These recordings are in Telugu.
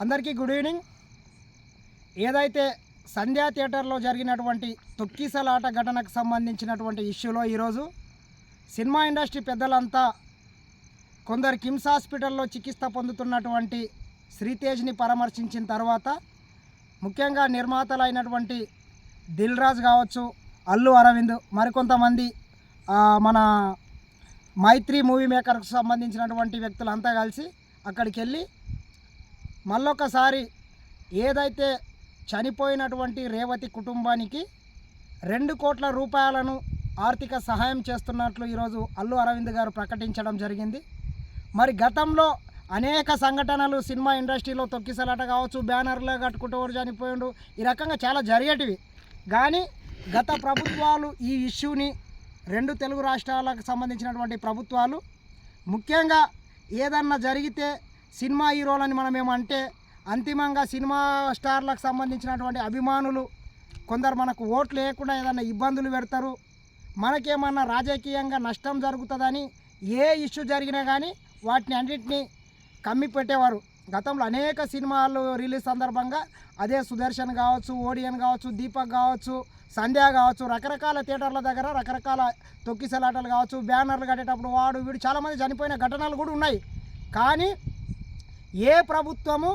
అందరికీ గుడ్ ఈవినింగ్. ఏదైతే సంధ్యా థియేటర్లో జరిగినటువంటి తొక్కిసలాట ఘటనకు సంబంధించినటువంటి ఇష్యూలో ఈరోజు సినిమా ఇండస్ట్రీ పెద్దలంతా కొందరు కిమ్స్ హాస్పిటల్లో చికిత్స పొందుతున్నటువంటి శ్రీతేజ్ని పరామర్శించిన తర్వాత ముఖ్యంగా నిర్మాతలైనటువంటి దిల్ రాజు కావచ్చు అల్లు అరవింద్ మరికొంతమంది మన మైత్రి మూవీ మేకర్కు సంబంధించినటువంటి వ్యక్తులంతా కలిసి అక్కడికి వెళ్ళి మళ్ళొకసారి ఏదైతే చనిపోయినటువంటి రేవతి కుటుంబానికి రెండు కోట్ల రూపాయలను ఆర్థిక సహాయం చేస్తున్నట్లు ఈరోజు అల్లు అరవింద్ గారు ప్రకటించడం జరిగింది. మరి గతంలో అనేక సంఘటనలు సినిమా ఇండస్ట్రీలో తొక్కిసలాట కావచ్చు బ్యానర్లో కట్టుకుంటూ చనిపోయిండు ఈ రకంగా చాలా జరిగేటివి. కానీ గత ప్రభుత్వాలు ఈ ఇష్యూని రెండు తెలుగు రాష్ట్రాలకు సంబంధించినటువంటి ప్రభుత్వాలు ముఖ్యంగా ఏదన్నా జరిగితే సినిమా హీరోలని మనం ఏమంటే అంతిమంగా సినిమా స్టార్లకు సంబంధించినటువంటి అభిమానులు కొందరు మనకు ఓట్లు లేకుండా ఏదన్నా ఇబ్బందులు పెడతారు. మనకేమన్నా రాజకీయంగా నష్టం జరుగుతుందని ఏ ఇష్యూ జరిగినా కానీ వాటిని అన్నింటినీ కమ్మి పెట్టేవారు. గతంలో అనేక సినిమాలు రిలీజ్ సందర్భంగా అదే సుదర్శన్ కావచ్చు ఓడియన్ కావచ్చు దీపక్ కావచ్చు సంధ్య కావచ్చు రకరకాల థియేటర్ల దగ్గర రకరకాల తొక్కిసలాటలు కావచ్చు బ్యానర్లు కట్టేటప్పుడు వాడు వీడు చాలామంది చనిపోయిన ఘటనలు కూడా ఉన్నాయి. కానీ ఏ ప్రభుత్వము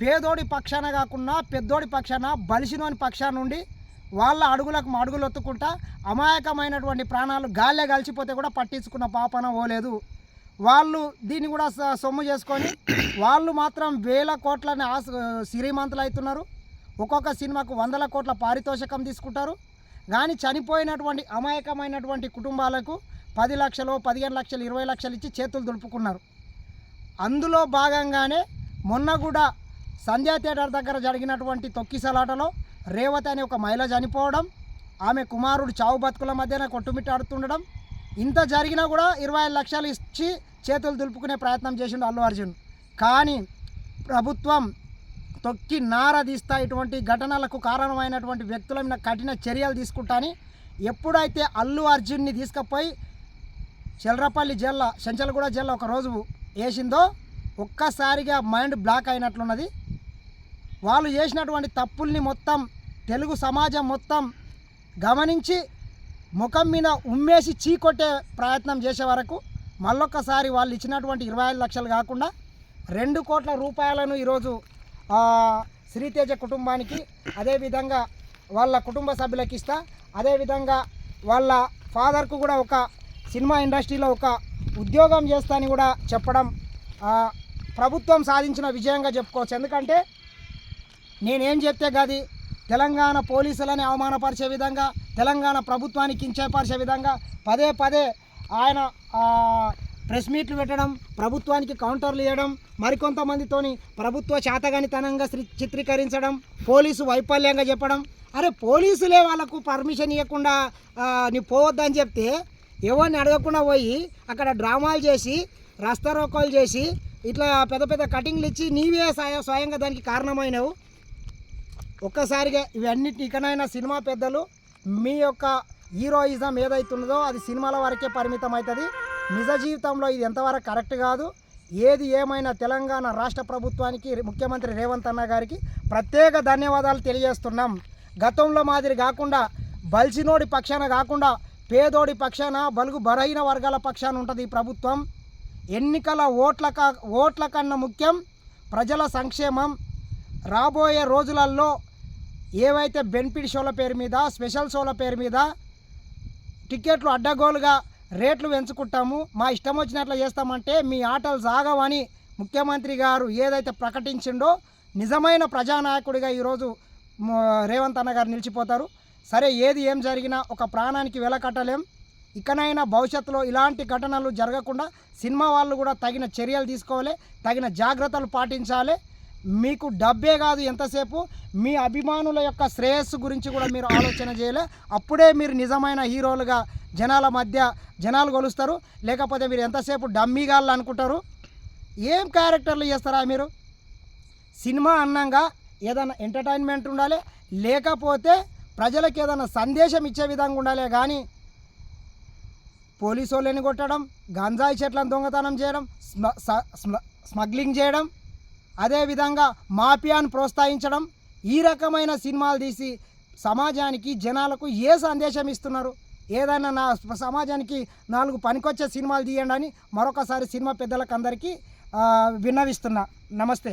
పేదోడి పక్షాన కాకుండా పెద్దోడి పక్షాన బలిసినోని పక్షాన నుండి వాళ్ళ అడుగులకు అడుగులు ఒత్తుకుంటా అమాయకమైనటువంటి ప్రాణాలు గాలే కలిసిపోతే కూడా పట్టించుకున్న పాపన పోలేదు వాళ్ళు దీన్ని కూడా స- సొమ్ము చేసుకొని వాళ్ళు మాత్రం వేల కోట్లని ఆశ శ్రీమంతులు అవుతున్నారు ఒక్కొక్క సినిమాకు వందల కోట్ల పారితోషికం తీసుకుంటారు. కానీ చనిపోయినటువంటి అమాయకమైనటువంటి కుటుంబాలకు పది లక్షలు పదిహేను లక్షలు ఇరవై లక్షలు ఇచ్చి చేతులు దులుపుకున్నారు. అందులో భాగంగానే మొన్న కూడా సంధ్యా థియేటర్ దగ్గర జరిగినటువంటి తొక్కిసలాటలో రేవతి అనే ఒక మహిళ చనిపోవడం ఆమె కుమారుడు చావు బతుకుల మధ్యన కొట్టుమిట్టాడుతుండడం ఇంత జరిగినా కూడా ఇరవై ఐదు లక్షలు ఇచ్చి చేతులు దులుపుకునే ప్రయత్నం చేసిండు అల్లు అర్జున్. కానీ ప్రభుత్వం తొక్కి నారదీస్తా ఇటువంటి ఘటనలకు కారణమైనటువంటి వ్యక్తుల మీద కఠిన చర్యలు తీసుకుంటాని ఎప్పుడైతే అల్లు అర్జున్ని తీసుకుపోయి చెల్రపల్లి జిల్లా చెంచలగూడ జిల్లా ఒక రోజు వేసిందో ఒక్కసారిగా మైండ్ బ్లాక్ అయినట్లున్నది. వాళ్ళు చేసినటువంటి తప్పుల్ని మొత్తం తెలుగు సమాజం మొత్తం గమనించి ముఖం మీద ఉమ్మేసి చీకొట్టే ప్రయత్నం చేసే వరకు మళ్ళొక్కసారి వాళ్ళు ఇచ్చినటువంటి ఇరవై ఐదు లక్షలు కాకుండా రెండు కోట్ల రూపాయలను ఈరోజు శ్రీతేజ కుటుంబానికి అదేవిధంగా వాళ్ళ కుటుంబ సభ్యులకి ఇస్తా అదేవిధంగా వాళ్ళ ఫాదర్కు కూడా ఒక సినిమా ఇండస్ట్రీలో ఒక ఉద్యోగం చేస్తా అని కూడా చెప్పడం ప్రభుత్వం సాధించిన విజయంగా చెప్పుకోవచ్చు. ఎందుకంటే నేనేం చెప్తే గది తెలంగాణ పోలీసులని అవమానపరిచే విధంగా తెలంగాణ ప్రభుత్వానికి కించపరిచే విధంగా పదే పదే ఆయన ప్రెస్ మీట్లు పెట్టడం ప్రభుత్వానికి కౌంటర్లు ఇవ్వడం మరికొంతమందితోని ప్రభుత్వ చేతగానితనంగా చిత్రీకరించడం పోలీసు వైఫల్యంగా చెప్పడం. అరే పోలీసులే వాళ్ళకు పర్మిషన్ ఇవ్వకుండా నీ పోవద్దని చెప్తే ఎవరిని అడగకుండా పోయి అక్కడ డ్రామాలు చేసి రస్తారోకోలు చేసి ఇట్లా పెద్ద పెద్ద కటింగ్లు ఇచ్చి నీవే స్వయంగా దానికి కారణమైనవు. ఒక్కసారిగా ఇవన్నిటి ఇకనైనా సినిమా పెద్దలు మీ యొక్క హీరోయిజం ఏదైతున్నదో అది సినిమాల వరకే పరిమితం అవుతుంది నిజ జీవితంలో ఇది ఎంతవరకు కరెక్ట్ కాదు. ఏది ఏమైనా తెలంగాణ రాష్ట్ర ప్రభుత్వానికి ముఖ్యమంత్రి రేవంత్ అన్న గారికి ప్రత్యేక ధన్యవాదాలు తెలియజేస్తున్నాం. గతంలో మాదిరి కాకుండా బల్సినోడి పక్షాన కాకుండా పేదోడి పక్షాన బలుగు బలహీన వర్గాల పక్షాన ఉంటుంది ఈ ప్రభుత్వం. ఎన్నికల ఓట్ల ఓట్ల కన్నా ముఖ్యం ప్రజల సంక్షేమం. రాబోయే రోజులలో ఏవైతే బెనిఫిట్ షోల పేరు మీద స్పెషల్ షోల పేరు మీద టికెట్లు అడ్డగోలుగా రేట్లు పెంచుకుంటాము. మా ఇష్టం వచ్చినట్లు చేస్తామంటే మీ ఆటలు సాగవని ముఖ్యమంత్రి గారు ఏదైతే ప్రకటించిండో నిజమైన ప్రజానాయకుడిగా ఈరోజు రేవంత్ అన్న గారు నిలిచిపోతారు. సరే ఏది ఏం జరిగినా ఒక ప్రాణానికి వెలకట్టలేం ఇకనైనా భవిష్యత్తులో ఇలాంటి ఘటనలు జరగకుండా సినిమా వాళ్ళు కూడా తగిన చర్యలు తీసుకోవాలి తగిన జాగ్రత్తలు పాటించాలి. మీకు డబ్బే కాదు ఎంతసేపు మీ అభిమానుల యొక్క శ్రేయస్సు గురించి కూడా మీరు ఆలోచన చేయాలి. అప్పుడే మీరు నిజమైన హీరోలుగా జనాల మధ్య జనాలు కొలుస్తారు లేకపోతే మీరు ఎంతసేపు డమ్మీగాళ్ళు అనుకుంటారు. ఏం క్యారెక్టర్లు చేస్తారా మీరు? సినిమా అన్నంగా ఏదైనా ఎంటర్టైన్మెంట్ ఉండాలి. లేకపోతే ప్రజలకు ఏదైనా సందేశం ఇచ్చే విధంగా ఉండాలే కానీ పోలీసు వాళ్ళని కొట్టడం గంజాయి చెట్లను దొంగతనం చేయడం స్మ- స- స్మగ్లింగ్ చేయడం అదేవిధంగా మాఫియాను ప్రోత్సహించడం ఈ రకమైన సినిమాలు తీసి సమాజానికి జనాలకు ఏ సందేశం ఇస్తున్నారు? ఏదైనా నా సమాజానికి నాలుగు పనికొచ్చే సినిమాలు తీయండి అని మరొకసారి సినిమా పెద్దలకు అందరికీ విన్నవిస్తున్నా. నమస్తే.